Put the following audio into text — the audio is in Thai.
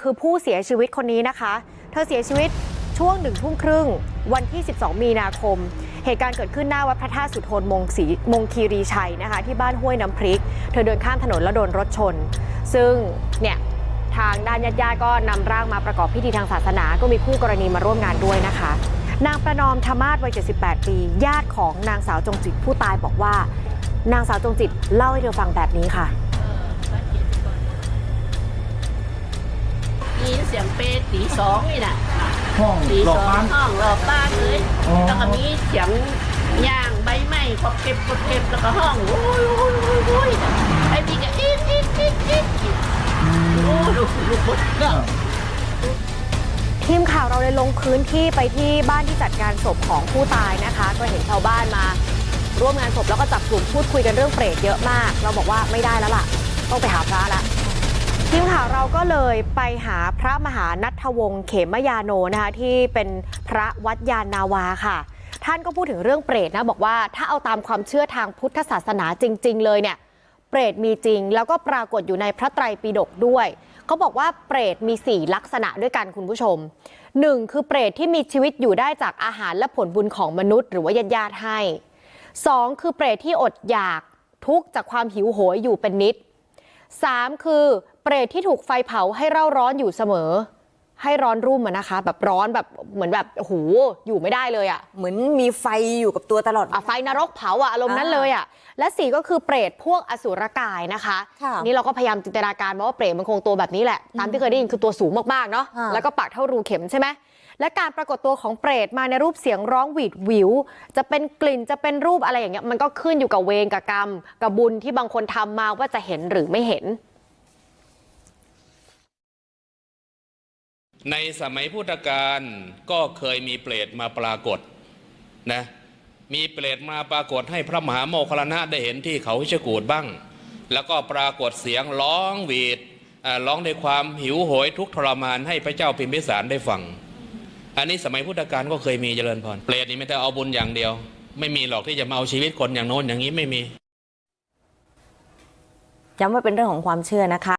คือผู้เสียชีวิตคนนี้นะคะ เธอเสียชีวิตช่วงหนึ่งทุ่มครึ่ง วันที่ 12 มีนาคม เหตุการณ์เกิดขึ้นหน้าวัดพระธาตุสุทนมงศรีมงคีรีชัยนะคะ ที่บ้านห้วยน้ำพริก เธอเดินข้ามถนนแล้วโดนรถชน ซึ่งเนี่ยทางด้านญาติญาติๆก็นำร่างมาประกอบพิธีทางศาสนา ก็มีคู่กรณีมาร่วมงานด้วยนะคะ นางประนอมธรรมาศวัย 78 ปี ญาติของนางสาวจงจิตผู้ตายบอกว่า นางสาวจงจิตเล่าให้เธอฟังแบบนี้ค่ะ มีเสียงเปร ตตีสองนี่น่ะห้องตีหลสอกองบ้าน ห้องหลอกบ้านเลยอ๋อ แล้วก็มีเสียงย่างใบไม้พอเก็บพอเก็บแล้วก็ห้องโอ้ยโอ้ยโอ้ยโอ้ยไอ้นี่ก็อีดอีดอีดอีดอีดโอ้ลูกลูกบดก็ทีมข่าวเราเลยลงพื้นที่ไปที่บ้านที่จัดงานศพของผู้ตายนะคะ ก็เห็นชาวบ้านมา ร่วมงานศพแล้วก็จับกลุ่มพูดคุยกันเรื่องเปรตเยอะมาก เราบอกว่าไม่ได้แล้วล่ะ ต้องไปหาพระละ ทีมข่าวเราก็เลยไปหาพระมหานัทวงศ์เขมยาโนนะคะที่เป็นพระวัดยานนาวาค่ะ ท่านก็พูดถึงเรื่องเปรตนะบอกว่าถ้าเอาตามความเชื่อทางพุทธศาสนาจริง ๆ เลยเนี่ย เปรตมีจริง แล้วก็ปรากฏอยู่ในพระไตรปิฎกด้วย เขาบอกว่าเปรตมี 4 ลักษณะด้วยกันคุณผู้ชม 1. คือเปรตที่มีชีวิตอยู่ได้จากอาหารและผลบุญของมนุษย์ หรือว่าญาติญาติให้ 2. คือเปรตที่อดอยากทุกข์จากความหิวโหยอยู่เป็นนิด สามคือเปรตที่ถูกไฟเผาให้เร่าร้อนอยู่เสมอ ให้ร้อนรุ่มอะนะคะ แบบร้อนแบบเหมือนแบบโอ้โหอยู่ไม่ได้เลยอะเหมือนมีไฟอยู่กับตัวตลอด อะไฟนรกเผาอะอารมณ์นั้นเลยอะและสี่ก็คือเปรตพวกอสุรกายนะคะ ค่ะนี่เราก็พยายามจินตนาการมาว่าเปรตมันคงตัวแบบนี้แหละ ตามที่เคยได้ยินคือตัวสูงมากๆเนาะค่ะ แล้วก็ปากเท่ารูเข็มใช่ไหมและการปรากฏตัวของเปรตมาในรูปเสียงร้องหวีดหวิว จะเป็นกลิ่นจะเป็นรูปอะไรอย่างเงี้ยมันก็ขึ้นอยู่กับเวรกับกรรมกับบุญที่บางคนทำมาว่าจะเห็นหรือไม่เห็น ในสมัยพุทธกาลก็เคยมีเปรตมาปรากฏนะมีเปรตมาปรากฏให้พระมหาโมคคัลลานะได้เห็นที่เขาวิชกูดบ้าง แล้วก็ปรากฏเสียงร้องหวีดอ่าร้องด้วยความหิวโหยทุกทรมานให้พระเจ้าพิมพิสารได้ฟัง อันนี้สมัยพุทธกาลก็เคยมีเจริญพรเปรตนี่ไม่ได้เอาบุญอย่างเดียว ไม่มีหรอกที่จะมาเอาชีวิตคนอย่างโน้นอย่างนี้ไม่มีย้ำว่าเป็นเรื่องของความเชื่อนะคะ